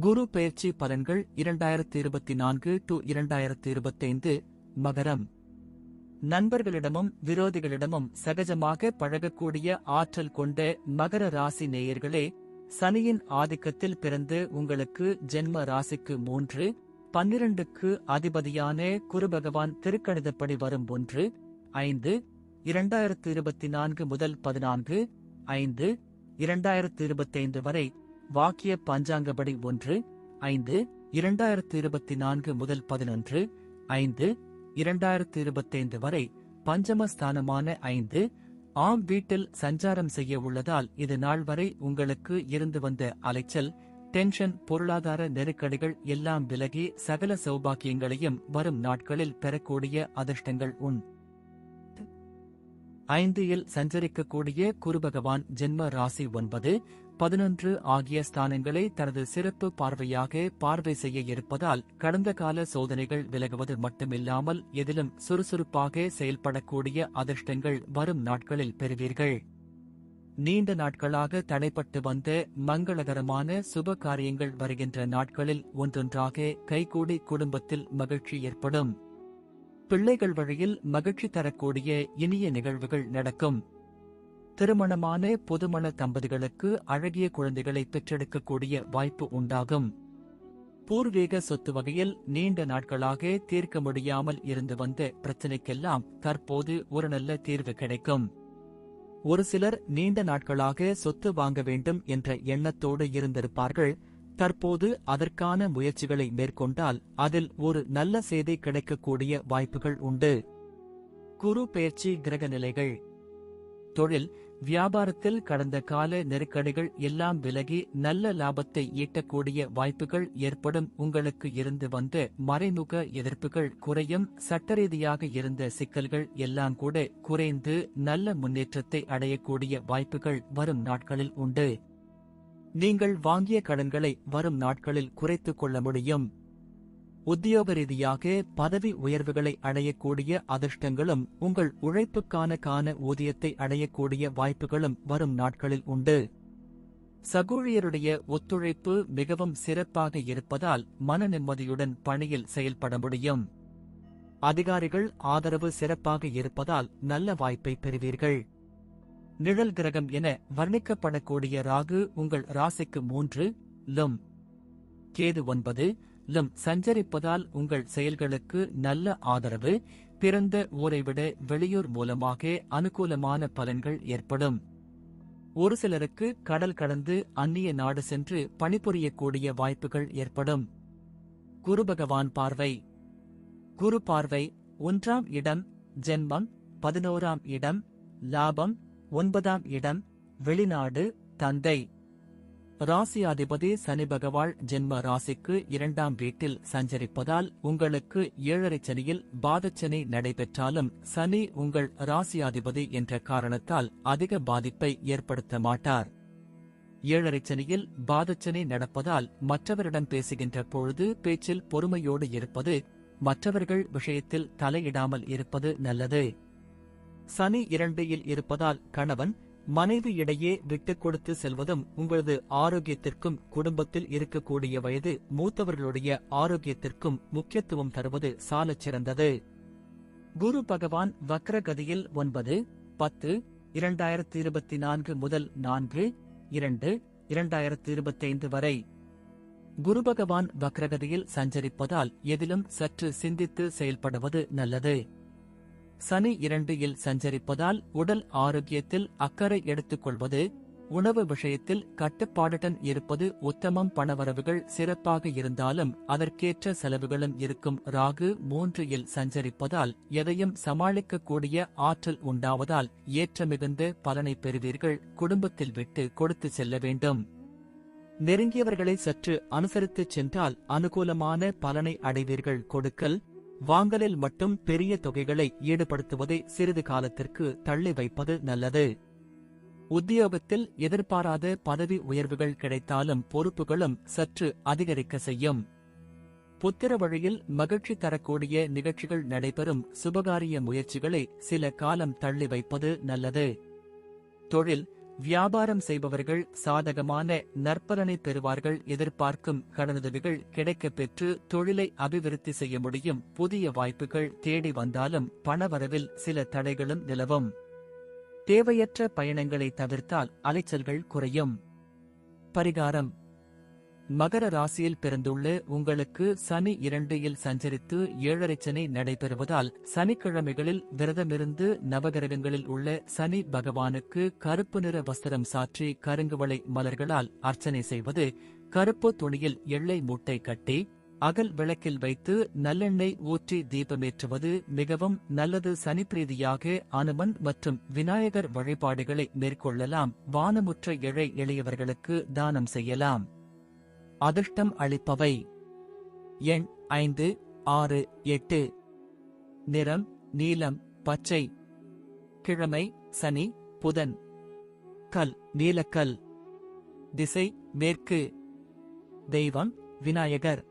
குரு பெயர்ச்சி பலன்கள் இரண்டாயிரத்தி இருபத்தி நான்கு டு இரண்டாயிரத்தி இருபத்தைந்து மகரம். நண்பர்களிடமும் விரோதிகளிடமும் சகஜமாக பழகக்கூடிய ஆற்றல் கொண்ட மகர ராசி நேயர்களே சனியின் ஆதிக்கத்தில் பிறந்து உங்களுக்கு ஜென்ம ராசிக்கு மூன்று பன்னிரண்டுக்கு அதிபதியான குரு பகவான் திருக்கணிதப்படி வரும் ஒன்று ஐந்து இரண்டாயிரத்து இருபத்தி நான்கு முதல் பதினான்கு ஐந்து இரண்டாயிரத்து இருபத்தைந்து வரை வாக்கிய பஞ்சாங்கப்படி ஒன்று ஐந்து இரண்டாயிரத்து இருபத்தி நான்கு முதல் பதினொன்று ஐந்து இரண்டாயிரத்து இருபத்தைந்து வரை பஞ்சமஸ்தானமான ஐந்து ஆம் வீட்டில் சஞ்சாரம் செய்ய உள்ளதால் இது நாள் வரை உங்களுக்கு இருந்து வந்த அலைச்சல் டென்ஷன் பொருளாதார நெருக்கடிகள் எல்லாம் விலகி சகல சௌபாக்கியங்களையும் வரும் நாட்களில் பெறக்கூடிய அதிர்ஷ்டங்கள் உண் ஐந்து இல் சஞ்சரிக்கக்கூடிய குருபகவான் ஜென்ம ராசி ஒன்பது பதினொன்று ஆகிய ஸ்தானங்களை தனது சிறப்பு பார்வையாக பார்வை செய்ய இருப்பதால் கடந்த கால சோதனைகள் விலகுவது மட்டுமில்லாமல் எதிலும் சுறுசுறுப்பாக செயல்படக்கூடிய அதிர்ஷ்டங்கள் வரும் நாட்களில் பெறுவீர்கள். நீண்ட நாட்களாக தடைப்பட்டு வந்த மங்களகரமான சுப காரியங்கள் வருகின்ற நாட்களில் ஒன்றொன்றாக கைகூடி குடும்பத்தில் மகிழ்ச்சி ஏற்படும். பிள்ளைகள் வழியில் மகிழ்ச்சி தரக்கூடிய இனிய நிகழ்வுகள் நடக்கும். திருமணமான புதுமண தம்பதிகளுக்கு அழகிய குழந்தைகளை பெற்றெடுக்கக்கூடிய வாய்ப்பு உண்டாகும். பூர்வீக சொத்து வகையில் நீண்ட நாட்களாக தீர்க்க முடியாமல் இருந்து வந்த பிரச்சனைக்கெல்லாம் தற்போது ஒரு நல்ல தீர்வு கிடைக்கும். ஒரு சிலர் நீண்ட நாட்களாக சொத்து வாங்க வேண்டும் என்ற எண்ணத்தோடு இருந்திருப்பார்கள். தற்போது அதற்கான முயற்சிகளை மேற்கொண்டால் அதில் ஒரு நல்ல செய்தி கிடைக்கக்கூடிய வாய்ப்புகள் உண்டு. குரு பெயர்ச்சி கிரக நிலைகள் தொழில் வியாபாரத்தில் கடந்த கால நெருக்கடிகள் எல்லாம் விலகி நல்ல லாபத்தை ஈட்டக்கூடிய வாய்ப்புகள் ஏற்படும். உங்களுக்கு இருந்து வந்த மறைமுக எதிர்ப்புகள் குறையும். சட்டரீதியாக இருந்த சிக்கல்கள் எல்லாம் கூட குறைந்து நல்ல முன்னேற்றத்தை அடையக்கூடிய வாய்ப்புகள் வரும் நாட்களில் உண்டு. நீங்கள் வாங்கிய கடன்களை வரும் நாட்களில் குறைத்துக் கொள்ள முடியும். உத்தியோக ரீதியாக பதவி உயர்வுகளை அடையக்கூடிய அதிர்ஷ்டங்களும் உங்கள் உழைப்புக்கான கான ஊதியத்தை அடையக்கூடிய வாய்ப்புகளும் வரும் நாட்களில் உண்டு. சகூழியருடைய ஒத்துழைப்பு மிகவும் சிறப்பாக இருப்பதால் மன நிம்மதியுடன் பணியில் செயல்பட முடியும். அதிகாரிகள் ஆதரவு சிறப்பாக இருப்பதால் நல்ல வாய்ப்பை பெறுவீர்கள். நிழல் கிரகம் என வர்ணிக்கப்படக்கூடிய ராகு உங்கள் ராசிக்கு மூன்று லும். கேது ஒன்பது லும் சஞ்சரிப்பதால் உங்கள் செயல்களுக்கு நல்ல ஆதரவு பிறந்த ஊரை விட வெளியூர் மூலமாக அனுகூலமான பலன்கள் ஏற்படும். ஒரு சிலருக்கு கடல் கடந்து அந்நிய நாடு சென்று பணிபுரியக்கூடிய வாய்ப்புகள் ஏற்படும். குரு பகவான் பார்வை. குரு பார்வை ஒன்றாம் இடம் ஜென்மம் பதினோராம் இடம் லாபம் ஒன்பதாம் இடம் வெளிநாடு தந்தை. ராசியாதிபதி சனி பகவாள் ஜென்ம ராசிக்கு இரண்டாம் வீட்டில் சஞ்சரிப்பதால் உங்களுக்கு ஏழரை சனியில் பாதச்சனி நடைபெற்றாலும் சனி உங்கள் ராசியாதிபதி என்ற காரணத்தால் அதிக பாதிப்பை ஏற்படுத்த மாட்டார். ஏழரை சனியில் பாதச்சனி நடப்பதால் மற்றவரிடம் பேசுகின்ற பொழுது பேச்சில் பொறுமையோடு இருப்பது மற்றவர்கள் விஷயத்தில் தலையிடாமல் இருப்பது நல்லது. சனி இரண்டில் இருப்பதால் கணவன் மனைவி இடையே விட்டுக் கொடுத்து செல்வதும் உங்களது ஆரோக்கியத்திற்கும் குடும்பத்தில் இருக்கக்கூடிய வயது மூத்தவர்களுடைய ஆரோக்கியத்திற்கும் முக்கியத்துவம் தருவது சாலச் சிறந்தது. குரு பகவான் வக்ரகதியில் ஒன்பது பத்து இரண்டாயிரத்தி இருபத்தி நான்கு முதல் நான்கு இரண்டு இரண்டாயிரத்தி இருபத்தைந்து வரை. குரு பகவான் வக்ரகதியில் சஞ்சரிப்பதால் எதிலும் சற்று சிந்தித்து செயல்படுவது நல்லது. சனி இரண்டு இல் சஞ்சரிப்பதால் உடல் ஆரோக்கியத்தில் அக்கறை எடுத்துக்கொள்வது உணவு விஷயத்தில் கட்டுப்பாடுடன் இருப்பது உத்தமம். பணவரவுகள் சிறப்பாக இருந்தாலும் அதற்கேற்ற செலவுகளும் இருக்கும். ராகு மூன்று இல் சஞ்சரிப்பதால் எதையும் சமாளிக்கக்கூடிய ஆற்றல் உண்டாவதால் ஏற்ற மிகுந்த பலனை பெறுவீர்கள். குடும்பத்தில் விட்டு கொடுத்து செல்ல வேண்டும். நெருங்கியவர்களை சற்று அனுசரித்துச் சென்றால் அனுகூலமான பலனை அடைவீர்கள். கொடுக்கல் வாங்கலில் மட்டும் பெரிய தொகைகளை ஈடுபடுத்துவதை சிறிது காலத்திற்கு தள்ளி வைப்பது நல்லது. உத்தியோகத்தில் எதிர்பாராத பதவி உயர்வுகள் கிடைத்தாலும் பொறுப்புகளும் சற்று அதிகரிக்க செய்யும். புத்திர வழியில் மகிழ்ச்சி தரக்கூடிய நிகழ்ச்சிகள் நடைபெறும் சுபகாரிய முயற்சிகளை சில காலம் தள்ளி வைப்பது நல்லது. தொழில் வியாபாரம் செய்பவர்கள் சாதகமான நற்பலனை பெறுவார்கள் எதிர்பார்க்கும் கடனுதவிகள் கிடைக்கப் பெற்று தொழிலை அபிவிருத்தி செய்ய முடியும். புதிய வாய்ப்புகள் தேடி வந்தாலும் பணவரவில் சில தடைகளும் நிலவும். தேவையற்ற பயணங்களை தவிர்த்தால் அலைச்சல்கள் குறையும். பரிகாரம். மகர ராசியில் பிறந்துள்ள உங்களுக்கு சனி இரண்டில் சஞ்சரித்து ஏழரை சனி நடைபெறுவதால் சனிக்கிழமைகளில் விரதமிருந்து நவகிரகங்களில் உள்ள சனி பகவானுக்கு கருப்பு நிற வஸ்திரம் சாற்றி கருங்குவளை மலர்களால் அர்ச்சனை செய்வது கருப்பு துணியில் எள்ளை மூட்டை கட்டி அகல் விளக்கில் வைத்து நல்லெண்ணெய் ஊற்றி தீபமேற்றுவது மிகவும் நல்லது. சனிப்பிரீதியாக அனுமன் மற்றும் விநாயகர் வழிபாடுகளை மேற்கொள்ளலாம். வானமுற்ற இழை எளியவர்களுக்கு தானம் செய்யலாம். அதிர்ஷ்டம் அளிப்பவை. எண் ஐந்து ஆறு எட்டு. நிறம் நீலம் பச்சை. கிழமை சனி புதன். கல் நீலக்கல். திசை மேற்கு. தெய்வம் விநாயகர்.